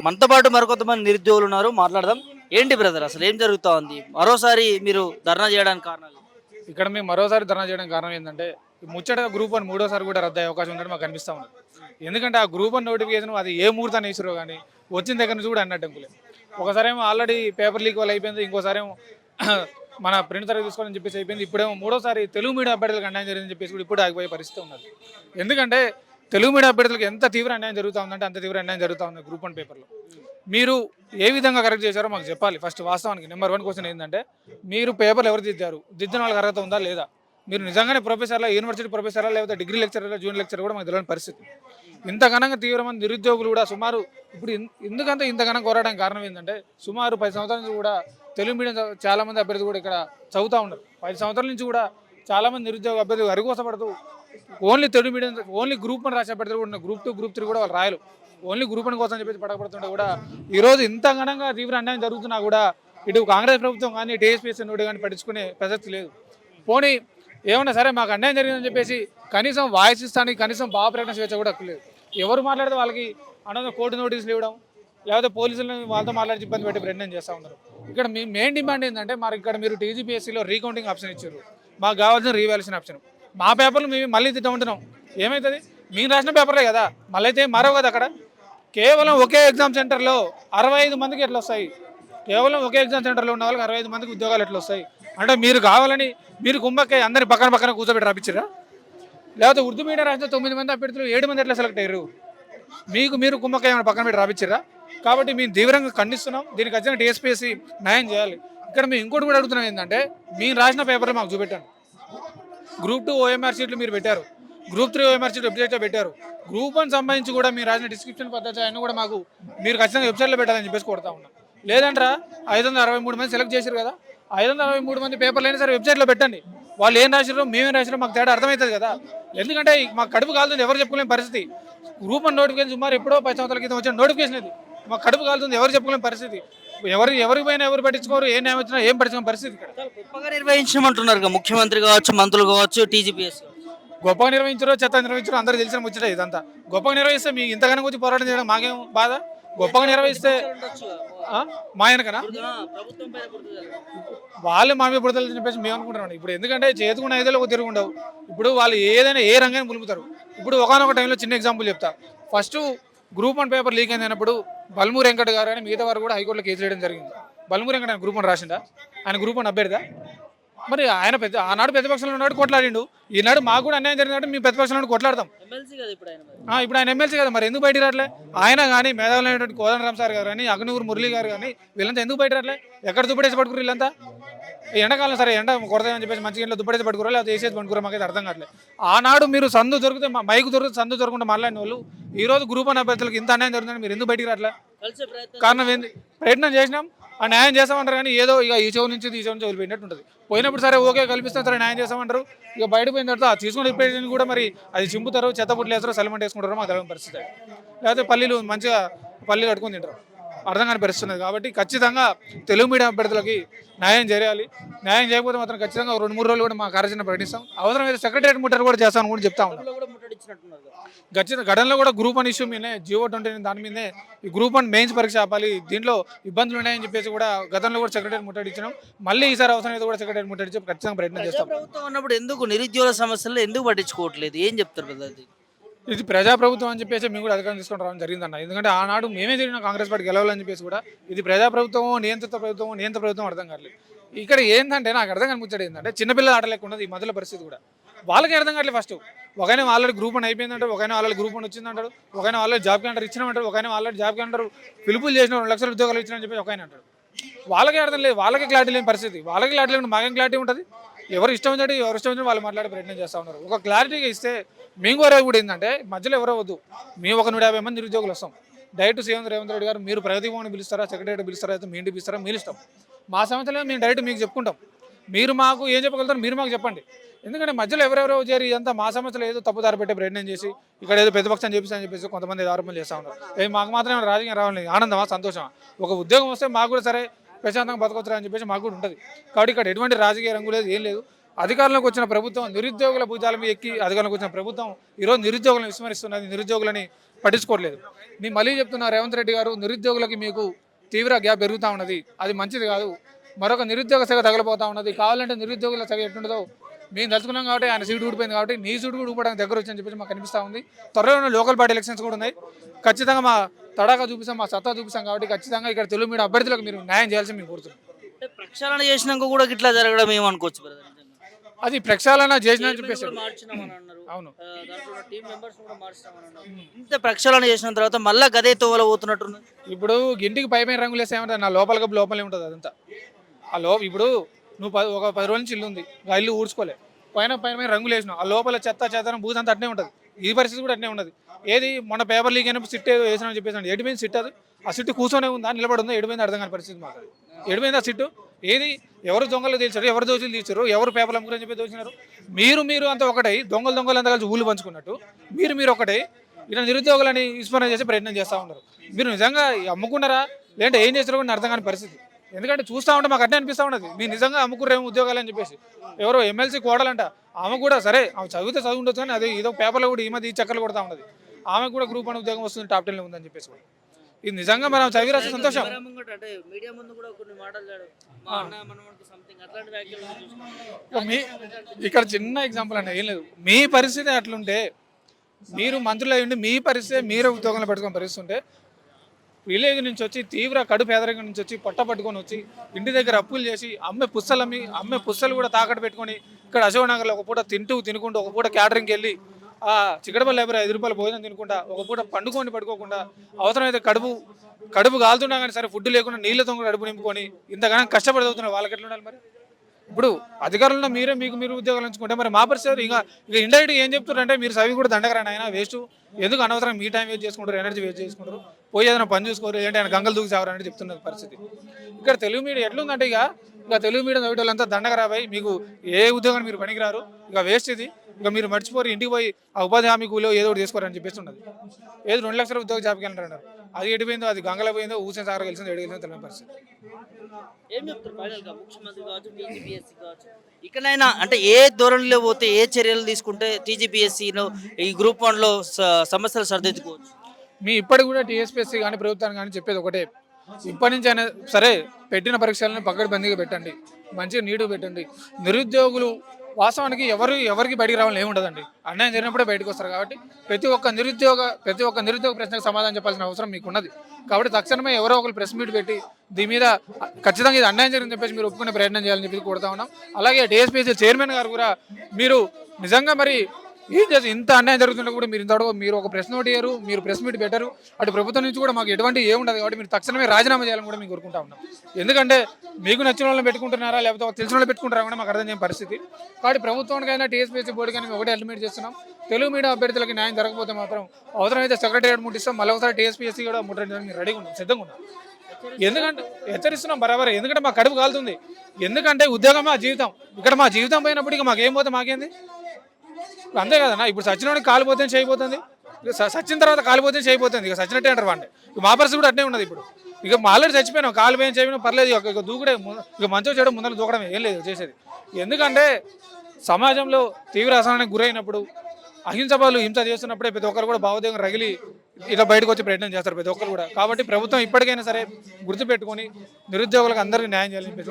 మనతో పాటు మరికొంతమంది నిరుద్యోగులు ఉన్నారు. మాట్లాడదాం. ఏంటి బ్రదర్? అసలు ఏం జరుగుతా ఉంది మరోసారి మీరు ధర్నా చేయడానికి కారణాలు ఇక్కడ మేము మరోసారి ధర్నా చేయడానికి కారణం ఏంటంటే ముచ్చట ముచ్చటగా గ్రూప్ వన్ మూడోసారి కూడా రద్దు అయ్యే అవకాశం ఉందని మాకు కనిపిస్తా ఉంది ఎందుకంటే ఆ గ్రూప్ వన్ నోటిఫికేషన్ అది ఏ ముహూర్తాన్ని వేసారో కానీ వచ్చిన దగ్గర నుంచి కూడా అన్నట్టు అంకులే ఒకసారి ఏమో ఆల్రెడీ పేపర్ లీక్ వల్ల అయిపోయింది ఇంకోసారి ఏమో మన ప్రింట్ తరగతి తీసుకోవాలని చెప్పేసి అయిపోయింది. ఇప్పుడేమో మూడోసారి తెలుగు మీడియం అభ్యర్థులకు అన్యాయం జరిగిందని చెప్పేసి కూడా ఇప్పుడు ఆగిపోయే పరిస్థితి ఉన్నది. ఎందుకంటే తెలుగు మీడియా అభ్యర్థులకు ఎంత తీవ్ర అన్యాయం జరుగుతూ ఉందంటే అంత తీవ్ర అన్యాయం జరుగుతూ ఉంది గ్రూప్ వన్ పేపర్లో మీరు ఏ విధంగా కరెక్ట్ చేశారో మాకు చెప్పాలి. ఫస్ట్ వాస్తవానికి నెంబర్ వన్ క్వశ్చన్ ఏంటంటే మీరు పేపర్లు ఎవరు దిద్దారు? దిద్దిన వాళ్ళకి అర్హత ఉందా లేదా? మీరు నిజంగానే ప్రొఫెసర్లా యూనివర్సిటీ ప్రొఫెసర్లా లేకపోతే డిగ్రీ లెక్చరర్లా జూనియర్ లెక్చర్ కూడా మాకు తెలియని పరిస్థితి. ఇంత ఘనంగా తీవ్రమైన నిరుద్యోగులు కూడా సుమారు ఇప్పుడు ఎందుకంటే ఇంత ఘనంగా కోరడానికి కారణం ఏంటంటే సుమారు పది సంవత్సరాల నుంచి కూడా తెలుగు మీడియం చాలామంది చాలా మంది అభ్యర్థులు కూడా ఇక్కడ చదువుతూ ఉన్నారు. పది సంవత్సరాల నుంచి కూడా చాలా మంది నిరుద్యోగ అభ్యర్థులు అరిగోసపడుతూ only Telugu medium only group అని రాసే పెడతారు కూడా గ్రూప్ టూ గ్రూప్ త్రీ కూడా వాళ్ళు రాయలు ఓన్లీ గ్రూప్ అని కోసం చెప్పేసి పడకపడుతుంటే కూడా ఈరోజు ఇంత ఘనంగా తీవ్ర అన్యాయం జరుగుతున్నా కూడా ఇటు కాంగ్రెస్ ప్రభుత్వం కానీ టీఎస్పీఎస్ నోటి కానీ పట్టించుకునే ప్రసక్తి లేదు. పోనీ ఏమన్నా సరే మాకు అన్యాయం జరిగిందని చెప్పేసి కనీసం వాయిస్ ఇస్తానికి కనీసం భావ ప్రకటన స్వేచ్ఛ కూడా లేదు. ఎవరు మాట్లాడితే వాళ్ళకి అనంతరం కోర్టు నోటీసులు ఇవ్వడం లేకపోతే పోలీసులను వాళ్ళతో మాట్లాడి ఇబ్బంది పెట్టి ప్రయత్నం చేస్తూ ఉన్నారు. ఇక్కడ మీ మెయిన్ డిమాండ్ ఏంటంటే మరి ఇక్కడ మీరు టీజీపీఎస్సీలో రీకౌంటింగ్ ఆప్షన్ ఇచ్చారు. మాకు కావాల్సిన రీవాల్యూషన్ ఆప్షన్ మా పేపర్లు మేము మళ్ళీ తిట్టమంటున్నాం ఏమవుతుంది మేము రాసిన పేపర్లే కదా. మళ్ళీ అయితే మరో కదా అక్కడ? కేవలం ఒకే ఎగ్జామ్ సెంటర్లో అరవై ఐదు మందికి ఎట్లా వస్తాయి? కేవలం ఒకే ఎగ్జామ్ సెంటర్లో ఉన్న వాళ్ళకి అరవై ఐదు మందికి ఉద్యోగాలు ఎట్లా వస్తాయి? అంటే మీరు కావాలని మీరు కుమ్మక్కే అందరి పక్కన పక్కన కూర్చోబెట్టి రాపించారా లేకపోతే ఉర్దూ మీడియం రాసిన తొమ్మిది మంది అభ్యర్థులు ఏడు మంది ఎట్లా సెలెక్ట్ అయ్యారు? మీకు మీరు కుమ్మక్కాయ ఏమైనా పక్కన పెట్టి రాపించారా కాబట్టి మేము తీవ్రంగా ఖండిస్తున్నాం. దీనికి వచ్చిన టీఎస్పీఎస్సీ న్యాయం చేయాలి. ఇక్కడ మేము ఇంకోటి కూడా అడుగుతున్నాం ఏంటంటే మేము రాసిన పేపర్లు మాకు చూపెట్టాను గ్రూప్ టూ ఓఎంఆర్ షీట్లు మీరు పెట్టారు. గ్రూప్ త్రీ ఓఎంఆర్ షీట్ వెబ్సైట్లో పెట్టారు. గ్రూప్ వన్ సంబంధించి కూడా మీరు రాసిన డిస్క్రిప్షన్ పద్ధతి అన్నీ కూడా మాకు మీరు ఖచ్చితంగా వెబ్సైట్లో పెట్టాలని చెప్పేసి కొడతా ఉన్నాం. లేదంటారా ఐదు వందల అరవై మూడు మంది సెలెక్ట్ చేశారు కదా. ఐదు వందల అరవై మూడు మంది పేపర్లు అయినా సరే వెబ్సైట్లో పెట్టండి. వాళ్ళు ఏం రాసినారో మేమేం రాసినారో మాకు తేడా అర్థమవుతుంది కదా. ఎందుకంటే మాకు కడుపు కాలుతుంది ఎవరు చెప్పుకోలేని పరిస్థితి. గ్రూప్ వన్ నోటిఫికేషన్ సుమారు ఎప్పుడో పది సంవత్సరాల క్రితం వచ్చిన నోటిఫికేషన్ ఇది. మాకు కడుపు కాలుతుంది ఎవరు చెప్పుకోలేని పరిస్థితి. ఎవరు ఎవరికి పోయినా ఎవరు పట్టించుకోరు ఏం న్యాయం వచ్చినా ఏం పట్టించుకోని పరిస్థితి ఇక్కడ. గొప్పగా నిర్వహించమంటున్నారు ముఖ్యమంత్రి కావచ్చు మంత్రులు కావచ్చు టీజీపీఎస్ గొప్పగా నిర్వహించరో చెత్త నిర్వహించరో అందరూ తెలిసిన ముచ్చట ఇదంతా. గొప్పగా నిర్వహిస్తే మీ ఇంతగానో వచ్చి పోరాటం చేయడం మాకేం బాధ? గొప్పగా నిర్వహిస్తే? మా వెనకనా? పైన. వాళ్ళు మా మీద బుడతలు చెప్పేసి మేము అనుకుంటున్నాం ఇప్పుడు ఎందుకంటే చేతుకున్న ఐదులో ఒక తిరుగుండవు. ఇప్పుడు వాళ్ళు ఏదైనా ఏ రంగాన్ని ములుపుతారు ఇప్పుడు ఒకనొక టైంలో చిన్న ఎగ్జాంపుల్ చెప్తా. First group one paper leak అయినప్పుడు బల్మూరు వెంకట గారు అని మిగతా వారు కూడా హైకోర్టులో కేసు వేయడం జరిగింది. బల్మూరు వెంకట ఆయన గ్రూప్ వన్ రాసిండా ఆయన గ్రూప్ వన్ అభ్యర్థా మరి ఆయన పెద్ద ఆనాడు ప్రతిపక్షంలో ఉన్నాడు కొట్లాడిండు. ఈనాడు మాకు కూడా అన్యాయం జరిగినట్టు మేము ప్రతిపక్షంలో కొట్లాడతాం. ఇప్పుడు ఆయన ఎమ్మెల్సీ కదా మరి ఎందుకు బయట రావట్లే ఆయన కానీ మేధావులైనటువంటి కోదండరామ్ సార్ గారు కానీ అగ్నూరు మురళి గారు కానీ వీళ్ళంతా ఎందుకు బయట రావట్లే ఎక్కడ దుప్పటేసి పట్టుకురు వీళ్ళంతా? ఎండాకాలం సరే ఎండ కొడతాయని చెప్పేసి మంచిగా ఇంట్లో దుప్పటేసి పట్టుకురా లేకపోతే వేసేసి పట్టుకురా మాకైతే అర్థం కావట్లేదు. ఆనాడు మీరు సందు దొరికితే మైకు దొరికితే సందు దొరకకుండా మాట్లాడిన వాళ్ళు ఈ రోజు గ్రూప్ అనే అభ్యర్థులకు ఇంత అన్యాయం జరుగుతుందని మీరు ఎందుకు బయటికి ప్రయత్నం కారణం ఏంది? ప్రయత్నం చేసినాం ఆ న్యాయం చేస్తామంటారు కానీ ఏదో ఇక ఈ చెవు నుంచి ఈ చెవు నుంచి వదిలిపోయినట్టు ఉంటుంది. పోయినప్పుడు సరే ఓకే కల్పిస్తాం సరే న్యాయం చేస్తామంటారు. ఇక బయట పోయిన తర్వాత ఆ తీసుకున్న రిప్రజెంట్ కూడా మరి అది చింపుతారు చెత్త పుట్లు వేస్తారో సలిమెంట్ వేసుకుంటారో మాకు తెలియని పరిస్థితి లేకపోతే పల్లీలు మంచిగా పల్లీలు కట్టుకొని తింటారు. అర్థం కాని కాబట్టి ఖచ్చితంగా తెలుగు మీడియం అభ్యర్థులకి న్యాయం చేయాలి. న్యాయం చేయకపోతే మాత్రం ఖచ్చితంగా రెండు మూడు రోజులు కూడా మా కార్యాచరణ ప్రకటిస్తాం. అవసరమైతే సెక్రటరియట్ ముట్టడి కూడా చేస్తామని కూడా చెప్తా ఉన్నాం. గచ్చిన ఘటనలో కూడా గ్రూప్ వన్ ఇష్యూ మీదే జియో ట్వంటీ దాని మీదే ఈ గ్రూప్ వన్ మెయిన్స్ పరీక్ష ఆపాలి. దీంట్లో ఇబ్బందులు ఉన్నాయని చెప్పేసి కూడా గతంలో కూడా సెక్రటరీ ముట్టడించినాం మళ్ళీ ఈసారి అవసరం అయితే కూడా సెక్రటరీ ముట్టడించి ఖచ్చితంగా ప్రయత్నం చేస్తాం. ప్రభుత్వం ఉన్నప్పుడు ఎందుకు నిరుద్యోగ సమస్యలు ఎందుకు పట్టించుకోవట్లేదు? ఏం చెప్తారు కదా ఇది ప్రజాప్రభుత్వం అని చెప్పేసి మేము కూడా అధికారం తీసుకొని రావడం జరిగిందన్న. ఎందుకంటే ఆనాడు మేమే తిరిగిన కాంగ్రెస్ పార్టీ గెలవాలని చెప్పేసి కూడా ఇది ప్రజాప్రభుత్వం నియంత్రిత ప్రభుత్వం నియంత్ర ప్రభుత్వం అర్థం కాలేదు ఇక్కడ ఏంటంటే నాకు అర్థం కనిపించడం ఏంటంటే చిన్నపిల్లలు ఆడలేకుండా ఈ మధ్యలో పరిస్థితి కూడా. వాళ్ళకి అర్థం కావట్లేదు ఫస్ట్ ఒకనే వాళ్ళ గ్రూప్ వన్ అయిపోయిందంటారు ఒకనే వాళ్ళ గ్రూప్ వన్ వచ్చిందంటారు ఒకనే వాళ్ళ జాబ్ క్యాండర్ ఇచ్చినామంటారు ఒకనే వాళ్ళ జాబ్ క్యాండర్ పిలుపులు చేసిన రెండు లక్షల ఉద్యోగాలు ఇచ్చినా చెప్పి ఒకైనా అంటారు వాళ్ళకి అర్థం లేదు వాళ్ళకి క్లారిటీ లేని పరిస్థితి. వాళ్ళకి క్లారిటీ లేకుండా మాకేం క్లారిటీ ఉంటుంది? ఎవరు ఇష్టం వచ్చినట్టు ఎవరు ఇష్టం వచ్చినట్టు వాళ్ళు మాట్లాడే ప్రయత్నం చేస్తూ ఉన్నారు. ఒక క్లారిటీగా ఇస్తే మేము కోరేది కూడా ఏంటంటే మధ్యలో ఎవరో వద్దు. మేము ఒక నూట యాభై మంది నిరుద్యోగులు వస్తాం. డైరెక్ట్ సీఎం రేవంత్ రెడ్డి గారు మీరు ప్రగతి భవన్ పిలుస్తారా సెక్రటరీ పిలుస్తారా అయితే మీ ఇంటికి పిలుస్తారా మీరు ఇష్టం. మా సమస్యలో మేము డైరెక్ట్ మీకు చెప్పుకుంటాం. మీరు మాకు ఏం చెప్పగలుగుతారు మీరు మాకు చెప్పండి. ఎందుకంటే మధ్యలో ఎవరెవరో చేరి ఇదంతా మా సమస్యలు ఏదో తప్పుదారి పెట్టే ప్రయత్నం చేసి ఇక్కడ ఏదో ప్రతిపక్షం చెప్పిస్తా చెప్పేసి కొంతమంది ఆరోపణలు చేస్తూ ఉన్నారు. ఏ మాకు మాత్రమే రాజకీయం రావాలి ఆనందమా సంతోషమా? ఒక ఉద్యోగం వస్తే మాకు కూడా సరే ప్రశాంతంగా బతకొచ్చరా అని చెప్పేసి మాకు కూడా ఉంటుంది. కాబట్టి ఇక్కడ ఎటువంటి రాజకీయ రంగు లేదు ఏం లేదు. అధికారంలోకి వచ్చిన ప్రభుత్వం నిరుద్యోగుల భుజాల మీద ఎక్కి అధికారంలోకి వచ్చిన ప్రభుత్వం ఈరోజు నిరుద్యోగులను విస్మరిస్తున్నది. నిరుద్యోగులని పట్టించుకోవట్లేదు. మీ మళ్ళీ చెప్తున్నా రేవంత్ రెడ్డి గారు నిరుద్యోగులకి మీకు తీవ్ర గ్యాప్ పెరుగుతూ ఉన్నది. అది మంచిది కాదు. మరొక నిరుద్యోగ సగ తగలిపోతా ఉన్నది. కావాలంటే నిరుద్యోగుల సగ ఎట్టుండదో మేము తలుచుకున్నాం కాబట్టి ఆయన సీటు ఊడిపోయింది కాబట్టి నీ సీటు కూడా ఊడిపోవడానికి దగ్గర వచ్చని చెప్పేసి మాకు కనిపిస్తూ ఉంది. త్వరలో లోకల్ పార్టీ ఎలక్షన్స్ కూడా ఉన్నాయి. ఖచ్చితంగా మా తడాగా చూపిస్తాం మా సత్తా చూపిస్తాం కాబట్టి ఖచ్చితంగా ఇక్కడ తెలుగు మీడియా అభ్యర్థులకు మీరు న్యాయం చేయాల్సి మేము కోరుతున్నాం. ప్రక్షాళన చేసినాక కూడా ఇట్లా జరగడం ఏమనుకోవచ్చు అది ప్రక్షాళన చేసిన అవును. ఇంత ప్రక్షాళన చేసిన తర్వాత మళ్ళా గదే తోవల పోతున్నట్టున్నది? ఇప్పుడు ఇంటికి పై పైన రంగులు వేస్తే ఏమంటారు? నా లోపల కప్పు లోపలే ఉంటుంది అదంతా. ఆ లో ఇప్పుడు నువ్వు పది ఒక పది రోజుల నుంచి ఇల్లు ఉంది. ఆ ఇల్లు ఊడ్చుకోలే. పైన పైన రంగులు వేసినావు. ఆ లోపల చెత్త చెత్తనం బూజంతా అట్నే ఉంటుంది. ఈ పరిస్థితి కూడా అట్నే ఉన్నది. ఏది మన పేపర్ లీక్ అయినప్పుడు సిట్ ఏదో వేసినా చెప్పేసి ఎడిపోయింది సిట్ అది. ఆ సిట్టు కూర్చొనే ఉందా? నిలబడి ఉందా? ఎడిపోయింది అర్థం కాని పరిస్థితి మాకు. ఎడిపోయింది ఆ సిట్టు? ఏది? ఎవరు దొంగలు తీర్చారు ఎవరు దోషులు తీర్చారు ఎవరు పేపర్లు అమ్ముకుని చెప్పి దోచినారు మీరు మీరు అంతా ఒకటై దొంగలు దొంగలు అంతా కలిసి ఊళ్ళు పంచుకున్నట్టు మీరు మీరు ఒకటై ఇలా నిరుద్యోగులని విస్మరణ చేసే ప్రయత్నం చేస్తూ ఉన్నారు. మీరు నిజంగా అమ్ముకున్నారా? లేదంటే ఏం చేస్తారో కూడా అర్థం కాని పరిస్థితి. ఎందుకంటే చూస్తూ ఉంటే మాకు అట్నే అనిపిస్తూ ఉండదు మీరు నిజంగా అమ్ముకురేమో ఉద్యోగాలు అని చెప్పేసి. ఎవరో ఎమ్మెల్సీ కోడలంట. ఆమె కూడా సరే ఆమె చదివితే చదువు ఉండొచ్చు కానీ అది ఏదో పేపర్లో కూడా ఈ మధ్య ఈ చక్కర్లు కొడతా ఉన్నది. ఆమె కూడా గ్రూప్ అని ఉద్యోగం వస్తుంది టాప్ టెన్లో ఉందని చెప్పేసి కూడా. ఇది నిజంగా మనం చదివి రాసే సంతోషం. మీడియా ముందు కూడా కొన్ని మాటలు మా ఇక్కడ చిన్న ఎగ్జాంపుల్ అంటే ఏం లేదు. మీ పరిస్థితి అట్లుంటే మీరు మంత్రులు అయ్యి ఉండి మీ పరిస్థితి మీరు ఉద్యోగంలో పెట్టుకునే పరిస్థితి ఉంటే విలేజ్ నుంచి వచ్చి తీవ్ర కడు పేదరికం నుంచి వచ్చి పొట్ట పట్టుకొని వచ్చి ఇంటి దగ్గర అప్పులు చేసి అమ్మే పుస్తలు అమ్మి అమ్మే పుస్తలు కూడా తాకట్టు పెట్టుకొని ఇక్కడ అశోక్ నగర్లో ఒక పూట తింటూ తినుకుంటూ ఒక పూట క్యాటరింగ్కి వెళ్ళి ఆ చిక్కడపల్లి లేబర్ ఐదు రూపాయలు భోజనం తినకుండా ఒక పూట పండుకొని పడుకోకుండా అవసరమైతే కడుపు కడుపు కాలుతున్నా కానీ సరే ఫుడ్ లేకుండా నీళ్ళతో కూడా కడుపు నింపుకొని ఇంతగానం కష్టపడి చదువుతున్నారు వాళ్ళకి ఎట్లా ఉండాలి మరి? ఇప్పుడు అధికారులను మీరే మీకు మీరు ఉద్యోగాలు ఉంచుకుంటే మరి మా పరిస్థితి ఇంకా ఇక ఇండైరెక్ట్ ఏం చెప్తున్నారంటే మీరు చదివి కూడా దండకరండి ఆయన వేస్ట్ ఎందుకు అనవసరం మీ టైం వేస్ట్ చేసుకుంటారు ఎనర్జీ వేస్ట్ చేసుకుంటారు? పోయి ఏదైనా పని చూసుకోరు ఏంటి ఆయన గంగలు దూకి చావరని చెప్తున్న పరిస్థితి. ఇక్కడ తెలుగు మీడియా ఎట్లుందంటే ఇక ఇక తెలుగు మీడియం చదివేటోళ్ళంతా దండగరాబాయి మీకు ఏ ఉద్యోగాన్ని మీరు పనికిరారు? ఇక వేస్ట్ ఇది. ఇక మీరు మర్చిపోరు ఇంటికి పోయి ఆ ఉపాధి హామీ కూలో ఏదో ఒకటి చేసుకోరని చెప్పేసి ఉన్నది. ఏదో రెండు లక్షల ఉద్యోగ జాబ్కి వెళ్ళారు అది ఎడిపోయిందో అది గంగలో పోయిందో ఊసిన సాగర గెలిచిందో ఎడి గెలిచిందో తెలియని పరిస్థితి. ఏం చెప్తారు ఫైనల్గా ముఖ్యమంత్రి కావచ్చు టీజీపీఎస్సీ కావచ్చు. ఇకనైనా అంటే ఏ ధోరణిలో పోతే ఏ చర్యలు తీసుకుంటే టీజీపీఎస్సీలో ఈ గ్రూప్ వన్లో స- సమస్యలు సరిదిద్దుకోవచ్చు? మీ ఇప్పటికి కూడా టీఎస్పీఎస్సీ కానీ ప్రభుత్వాన్ని కానీ చెప్పేది ఒకటే. ఇప్పటి నుంచి అయినా సరే పెట్టిన పరీక్షలను పక్కడి బందీగా పెట్టండి. మంచిగా నీటుగా పెట్టండి. నిరుద్యోగులు వాస్తవానికి ఎవరు ఎవరికి బయటికి రావాలని ఏముండదండి అన్యాయం జరిగినప్పుడే బయటకు వస్తారు కాబట్టి ప్రతి ఒక్క నిరుద్యోగ ప్రతి ఒక్క నిరుద్యోగ ప్రశ్నకు సమాధానం చెప్పాల్సిన అవసరం మీకు ఉన్నది కాబట్టి తక్షణమే ఎవరో ఒకరు ప్రెస్ మీట్ పెట్టి దీని మీద ఖచ్చితంగా ఇది అన్యాయం జరిగిందని చెప్పేసి మీరు ఒప్పుకునే ప్రయత్నం చేయాలని చెప్పి కోరుతా ఉన్నాం. అలాగే డిఎస్పీసీ చైర్మన్ గారు కూడా మీరు నిజంగా మరి ఏం చేసి ఇంత అన్యాయం జరుగుతుంటే కూడా మీరు ఇంతవరకు మీరు ఒక ప్రెస్ నోట్ ఇయ్యరు మీరు ప్రెస్ మీట్ పెట్టరు. అటు ప్రభుత్వం నుంచి కూడా మాకు ఎటువంటి ఏముండదు ఉండదు కాబట్టి మీరు తక్షణమే రాజీనామా చేయాలని కూడా మేము కోరుకుంటా ఉన్నాం. ఎందుకంటే మీకు నచ్చిన వాళ్ళని పెట్టుకుంటున్నారా లేకపోతే తెలిసిన వాళ్ళు పెట్టుకుంటారా కూడా మాకు అర్థం చేయని పరిస్థితి. కాబట్టి ప్రభుత్వానికైనా టీఎస్పీఎస్సీ బోర్డు మేము ఒకటే అల్టిమేట్ చేస్తున్నాం. తెలుగు మీడియా అభ్యర్థులకి న్యాయం జరగకపోతే మాత్రం అవసరమైతే సెక్రటరియట్ ముట్టిస్తాం. మళ్ళీ ఒకసారి టీఎస్పీఎస్సీ కూడా ముట్టడానికి రెడీగా ఉన్నాం సిద్ధంగా ఉన్నాం. ఎందుకంటే హెచ్చరిస్తున్నాం బరాబర్. ఎందుకంటే మా కడుపు కాలుతుంది. ఎందుకంటే ఉద్యోగం మా జీవితం. ఇక్కడ మా జీవితం పోయినప్పుడు ఇక మాకేం పోతే మాకేంది? ఇప్పుడు అంతే కదన్నా ఇప్పుడు సచిన్ కాలిపోతే చేయబోతుంది? సచిన్ తర్వాత కాలిపోతే చేయబోతుంది? ఇక సచినట్టే అంటారు వాడిని. ఇక మా పరిస్థితి కూడా అట్నే ఉన్నది ఇప్పుడు. ఇక మా ఆల్రెడీ చచ్చిపోయినాం కాలిపోయిన చేయడం పర్లేదు ఇక దూకుడే ఇక మంచిగా చేయడం ముందర దూకడమే ఏం లేదు చేసేది. ఎందుకంటే సమాజంలో తీవ్ర అసహనానికి గురైనప్పుడు అహింస బదులు హింస చేస్తున్నప్పుడే ప్రతి ఒక్కరు కూడా భావోద్వేగం రగిలి ఇలా బయటకు వచ్చి ప్రయత్నం చేస్తారు ప్రతి ఒక్కరు కూడా. కాబట్టి ప్రభుత్వం ఇప్పటికైనా సరే గుర్తుపెట్టుకొని నిరుద్యోగులకు అందరికీ న్యాయం చేయాలని చెప్పేసి